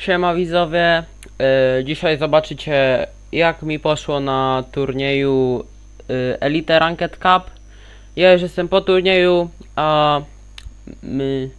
Siema widzowie, yy, dzisiaj zobaczycie jak mi poszło na turnieju yy, Elite Ranked Cup. Ja już jestem po turnieju, a my,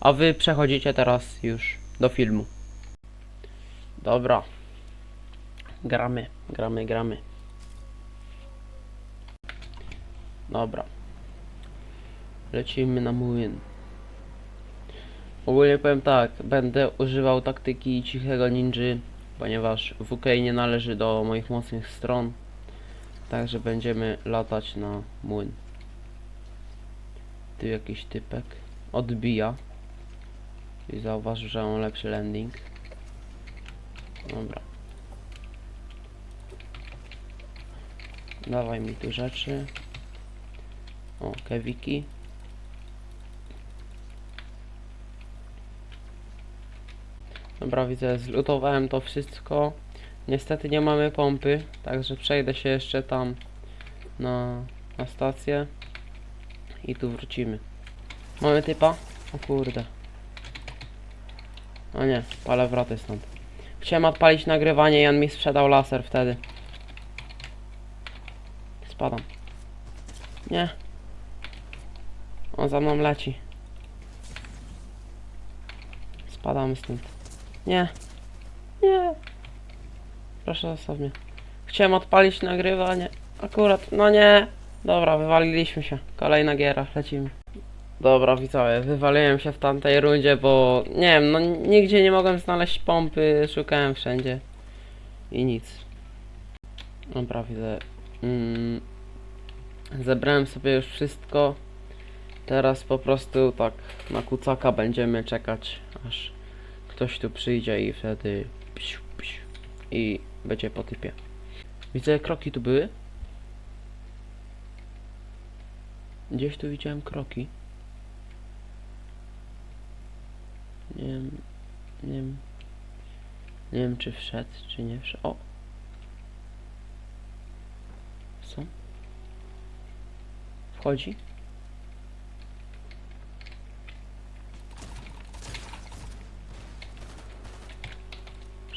a wy przechodzicie teraz już do filmu. Dobra. Gramy, gramy, gramy. Dobra. Lecimy na młyn. Ogólnie powiem tak, będę używał taktyki cichego ninży, ponieważ WK nie należy do moich mocnych stron. Także będziemy latać na młyn. Tu jakiś typek odbija. I zauważył, że mam lepszy landing. Dobra. Dawaj mi tu rzeczy. O, kewiki. Dobra, widzę, zlutowałem to wszystko. Niestety nie mamy pompy, także przejdę się jeszcze tam na, na stację i tu wrócimy. Mamy typa? O kurde. O nie, palę wraty stąd. Chciałem odpalić nagrywanie, Jan mi sprzedał laser wtedy. Spadam. Nie. On za mną leci. Spadamy stąd. Nie. Nie. Proszę zostaw. Chciałem odpalić nagrywanie. Akurat, no nie. Dobra, wywaliliśmy się. Kolejna giera, lecimy. Dobra, widzowie, wywaliłem się w tamtej rundzie, bo nie wiem, no nigdzie nie mogłem znaleźć pompy, szukałem wszędzie. I nic. Dobra, widzę. Mm, zebrałem sobie już wszystko. Teraz po prostu tak na kucaka będziemy czekać, aż ktoś tu przyjdzie i wtedy psiu, psiu, i będzie po typie. Widzę kroki tu były. Gdzieś tu widziałem kroki. Nie wiem, nie wiem, nie wiem czy wszedł, czy nie wszedł. O! Co? Wchodzi?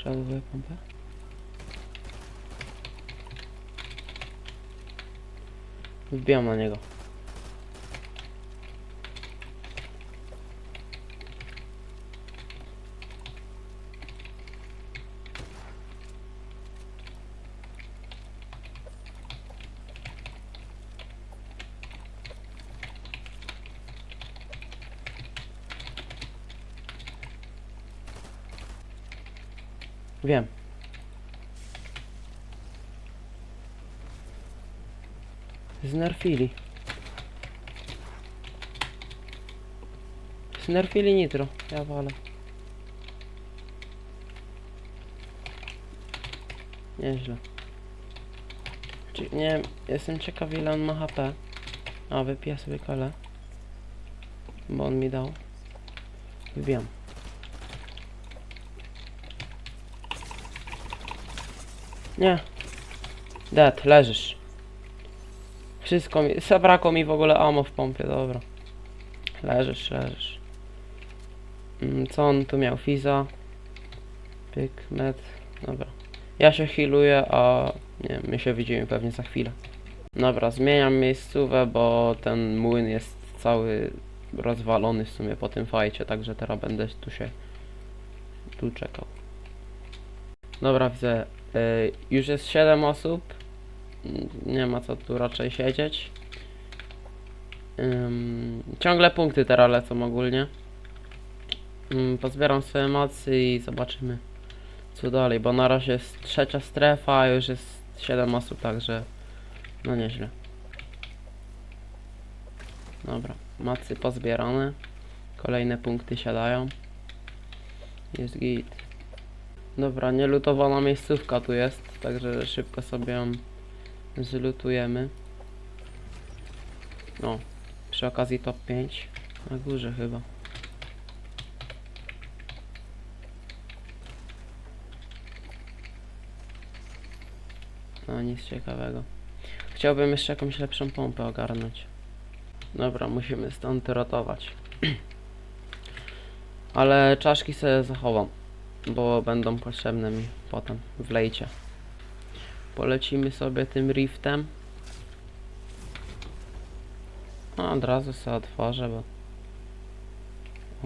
Przeładowuję pompę. Wbijam na niego. Wiem. Znerfili. Znerfili nitro. Ja walę. Nieźle. Czy, nie jestem ciekaw ile on ma HP. A, wypiję sobie kole. Bo on mi dał. Wiem. Nie. Dead, leżysz. Wszystko mi, zabrakło mi w ogóle ammo w pompie, dobra. Leżysz, leżysz. Mm, co on tu miał? Fiza. Pyk, med. Dobra. Ja się healuję, a nie my się widzimy pewnie za chwilę. Dobra, zmieniam miejscówę, bo ten młyn jest cały rozwalony w sumie po tym fajcie, także teraz będę tu się tu czekał. Dobra, widzę. Y, już jest 7 osób. Nie ma co tu raczej siedzieć. Ciągle punkty teraz lecą ogólnie. Pozbieram swoje mocy i zobaczymy co dalej, bo na razie jest trzecia strefa, a już jest 7 osób, także no nieźle. Dobra, macy pozbierane. Kolejne punkty siadają. Jest git. Dobra, nielutowana miejscówka tu jest, także szybko sobie ją zlutujemy. No, przy okazji top 5. Na górze chyba. No, nic ciekawego. Chciałbym jeszcze jakąś lepszą pompę ogarnąć. Dobra, musimy stąd ratować. Ale czaszki sobie zachowam. Bo będą potrzebne mi potem w lejcie. Polecimy sobie tym riftem. A, od razu sobie otworzę, bo...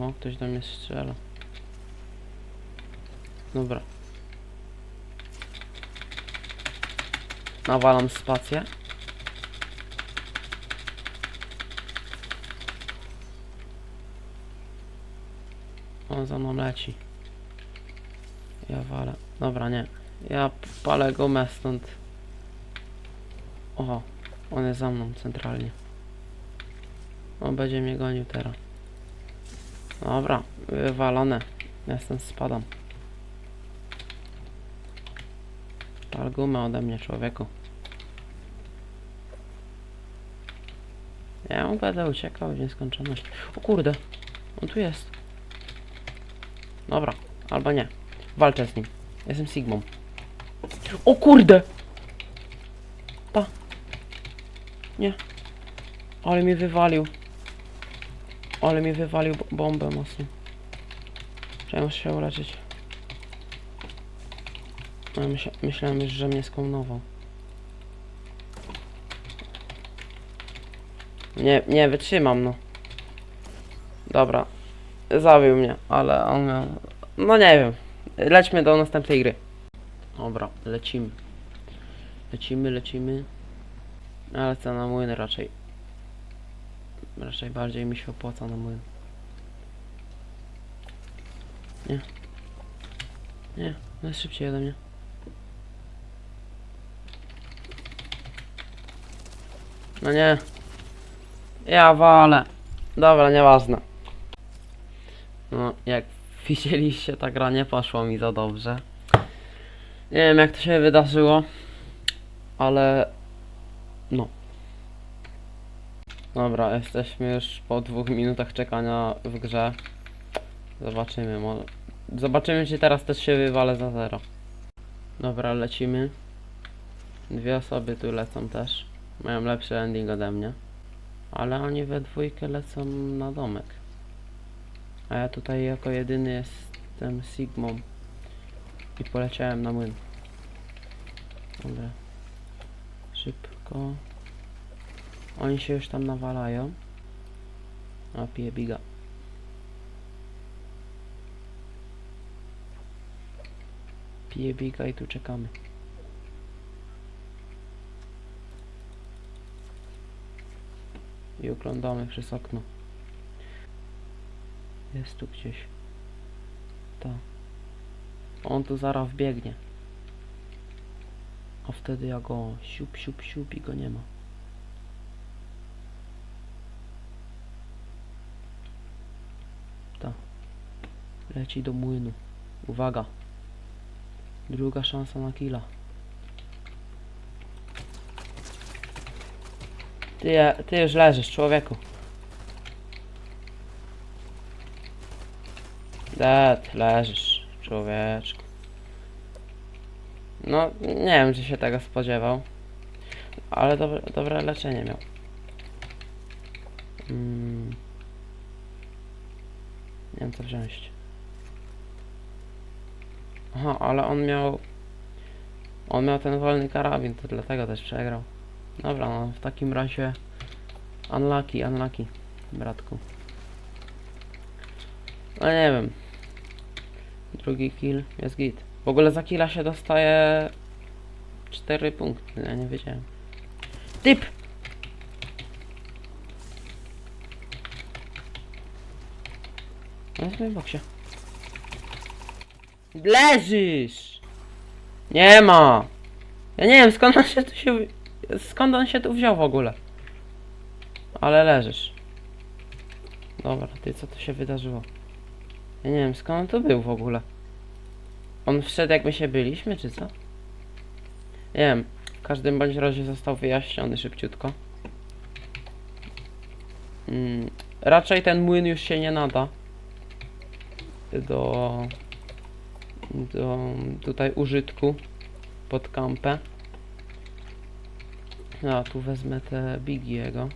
O, ktoś do mnie strzela. Dobra. Nawalam spację. On za mną leci. Ja walę. Dobra, nie. Ja palę gumę stąd. Oho, on jest za mną centralnie. On będzie mnie gonił teraz. Dobra, wywalone. Ja stąd spadam. Pal gumę ode mnie, człowieku. Ja mu będę uciekał w nieskończoność. O kurde, on tu jest. Dobra, albo nie. Walczę z nim. Jestem Sigmą. O kurde! Pa. Nie. Ale mnie wywalił. Ale mnie wywalił bo- bombę mocno. Muszę się uleczyć. No, myśla, myślałem już, że mnie skłamnował. Nie, nie wytrzymam no. Dobra. Zabił mnie, ale on. No nie wiem. Lećmy do następnej gry. Dobra, lecimy. Lecimy, lecimy. Ale co na młyn raczej. Raczej bardziej mi się opłaca na młyn. Nie. Nie, no jest szybciej ode mnie. No nie. Ja walę. Dobra, nieważne. No, jak widzieliście, ta gra nie poszła mi za dobrze. Nie wiem, jak to się wydarzyło, ale no. Dobra, jesteśmy już po dwóch minutach czekania w grze. Zobaczymy, może... Zobaczymy, czy teraz też się wywalę za zero. Dobra, lecimy. Dwie osoby tu lecą też. Mają lepszy ending ode mnie. Ale oni we dwójkę lecą na domek. A ja tutaj jako jedyny jestem Sigmą. I poleciałem na młyn. Dobra. Szybko. Oni się już tam nawalają. A pije biga. Pije biga i tu czekamy. I oglądamy przez okno. Jest tu gdzieś. To. On tu zaraz wbiegnie. A wtedy ja go siup, siup, siup i go nie ma. Ta. Leci do młynu. Uwaga. Druga szansa na killa. Ty, ty już leżysz, człowieku. Dead, leżysz, człowieczku. No, nie wiem, czy się tego spodziewał. Ale dobre, dobre leczenie miał. Mm. Nie wiem, co wziąć. Aha, ale on miał... On miał ten wolny karabin, to dlatego też przegrał. Dobra, no w takim razie... Unlucky, unlucky, bratku. No nie wiem. Drugi kill jest git. W ogóle za killa się dostaje 4 punkty, ja nie wiedziałem. Typ! No jest w moim boksie. Leżysz! Nie ma! Ja nie wiem skąd on się tu się... Skąd on się tu wziął w ogóle? Ale leżysz. Dobra, ty co tu się wydarzyło? Ja nie wiem skąd on tu był w ogóle. On wszedł jak my się byliśmy, czy co? Nie wiem. W każdym bądź razie został wyjaśniony szybciutko. Mm, raczej ten młyn już się nie nada. Do... Do tutaj użytku. Pod kampę. A, tu wezmę te bigi jego.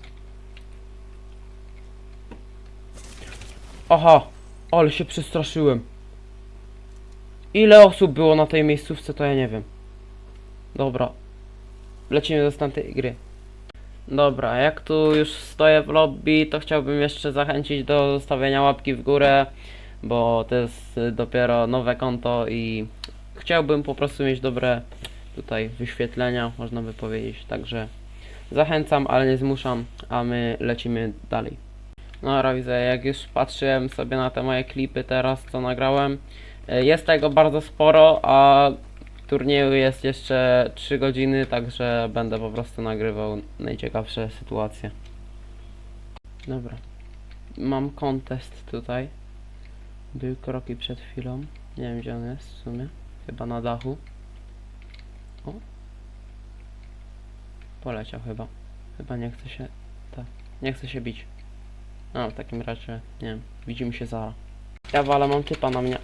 Oho! Ale się przestraszyłem. Ile osób było na tej miejscówce, to ja nie wiem. Dobra. Lecimy do następnej gry. Dobra, jak tu już stoję w lobby, to chciałbym jeszcze zachęcić do zostawienia łapki w górę, bo to jest dopiero nowe konto i chciałbym po prostu mieć dobre tutaj wyświetlenia, można by powiedzieć. Także zachęcam, ale nie zmuszam, a my lecimy dalej. No widzę, jak już patrzyłem sobie na te moje klipy teraz, co nagrałem, y, jest tego bardzo sporo, a turnieju jest jeszcze 3 godziny, także będę po prostu nagrywał najciekawsze sytuacje. Dobra. Mam kontest tutaj. Był kroki przed chwilą. Nie wiem gdzie on jest w sumie. Chyba na dachu. O. Poleciał chyba. Chyba nie chce się. Tak. Nie chce się bić. A w takim razie, nie wiem. Widzimy się za. Ja walę, mam typa na mnie.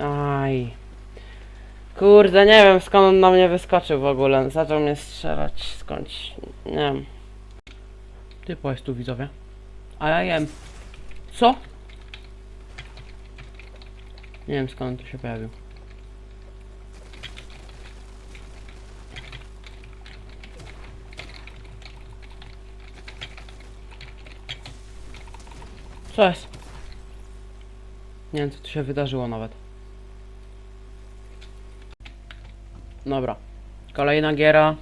Aj. Kurde, nie wiem skąd on na mnie wyskoczył w ogóle. Zaczął mnie strzelać skądś. Nie wiem. Jest tu widzowie. A ja jem. Co? Nie wiem skąd on się pojawił. Co jest? Nie wiem co tu się wydarzyło nawet. Dobra. Kolejna giera.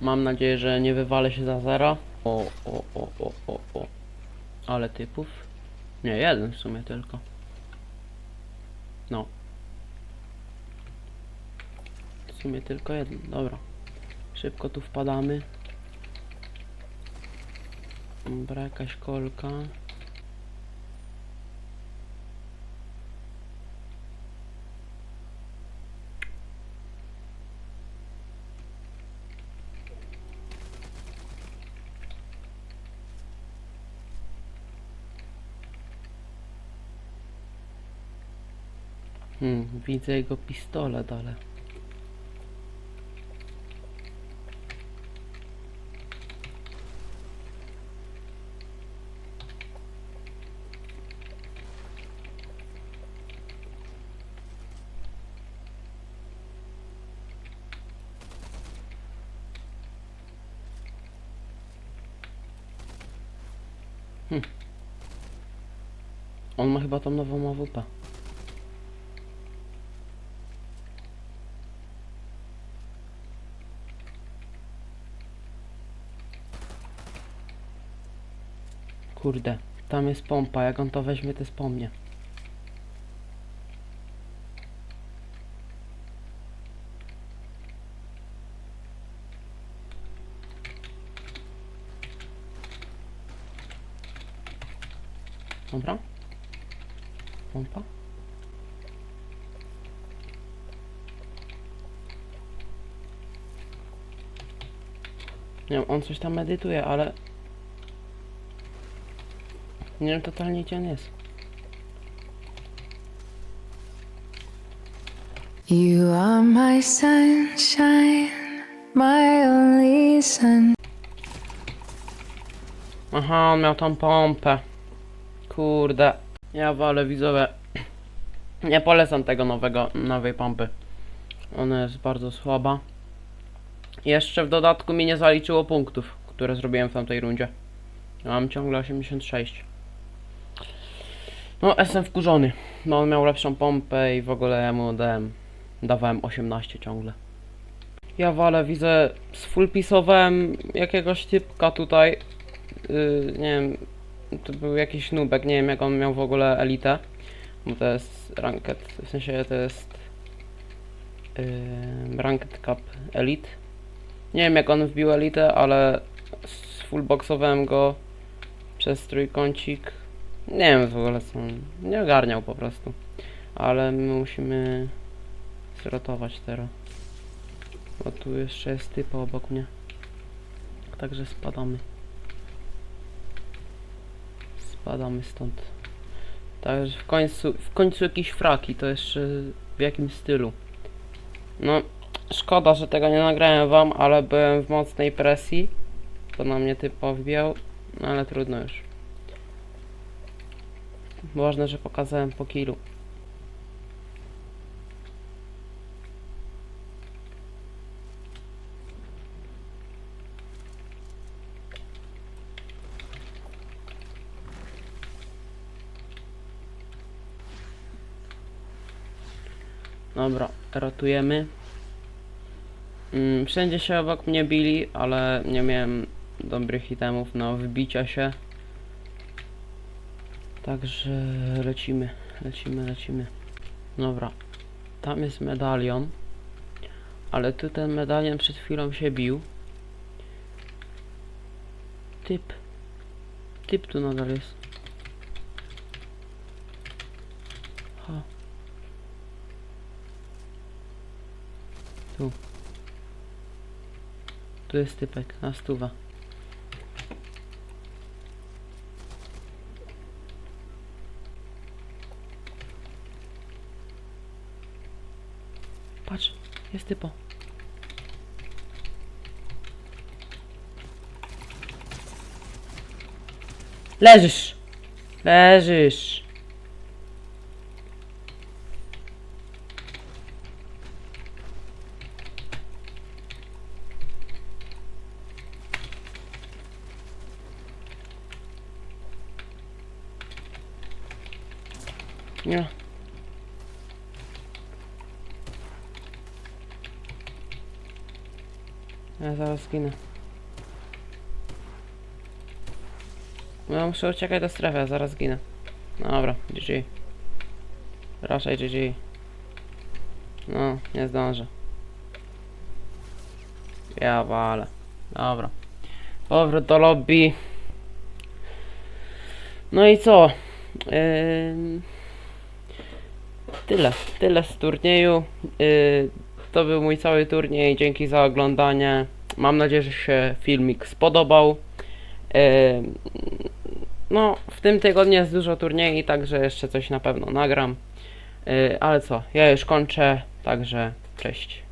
Mam nadzieję, że nie wywalę się za zero. O, o, o, o, o, o. Ale typów. Nie, jeden w sumie tylko. No. W sumie tylko jeden, dobra. Szybko tu wpadamy. Dobra, jakaś kolka. Hmm, widzę jego pistolet, ale... Hmm. On ma chyba tą nową AWP. Kurde, tam jest pompa, jak on to weźmie, to jest po mnie. Dobra. Pompa. Nie wiem, on coś tam medytuje, ale nie wiem totalnie gdzie on jest. You are my sunshine, my only sun. Aha, on miał tą pompę. Kurde. Ja wolę widzowie. Nie polecam tego nowego, nowej pompy. Ona jest bardzo słaba. Jeszcze w dodatku mi nie zaliczyło punktów, które zrobiłem w tamtej rundzie. Mam ciągle 86. No, jestem wkurzony. No, on miał lepszą pompę i w ogóle ja mu dałem. Dawałem 18 ciągle. Ja walę, widzę, sfullpisowałem jakiegoś typka tutaj. Yy, nie wiem, to był jakiś nubek, nie wiem jak on miał w ogóle elitę. Bo to jest ranked, w sensie to jest yy, ranked cup elite. Nie wiem jak on wbił elitę, ale fullboxowałem go przez trójkącik. Nie wiem w ogóle co on, nie ogarniał po prostu. Ale my musimy zrotować teraz. Bo tu jeszcze jest typa obok mnie. Także spadamy. Spadamy stąd. Także w końcu, w końcu jakieś fraki, to jeszcze w jakim stylu. No, szkoda, że tego nie nagrałem wam, ale byłem w mocnej presji. To na mnie typ no ale trudno już. Ważne, że pokazałem po kilu. Dobra, rotujemy. Mm, wszędzie się obok mnie bili, ale nie miałem dobrych itemów na wbicia się. Także lecimy, lecimy, lecimy. Dobra, tam jest medalion. Ale tu ten medalion przed chwilą się bił. Typ. Typ tu nadal jest. Ha. Tu. Tu jest typek, na stuwa. Patrz, jest typo. Leżysz! Leżysz! Nie. Ja zaraz zginę. No, muszę uciekać do strefy, a zaraz zginę. Dobra, GG. Raczej GG. No, nie zdążę. Ja walę. Dobra. Powrót do lobby. No i co? Ym, Tyle. Tyle z turnieju. Yy, to był mój cały turniej. Dzięki za oglądanie. Mam nadzieję, że się filmik spodobał. Ym, no, w tym tygodniu jest dużo turniejów, także jeszcze coś na pewno nagram. Yy, ale co, ja już kończę, także cześć.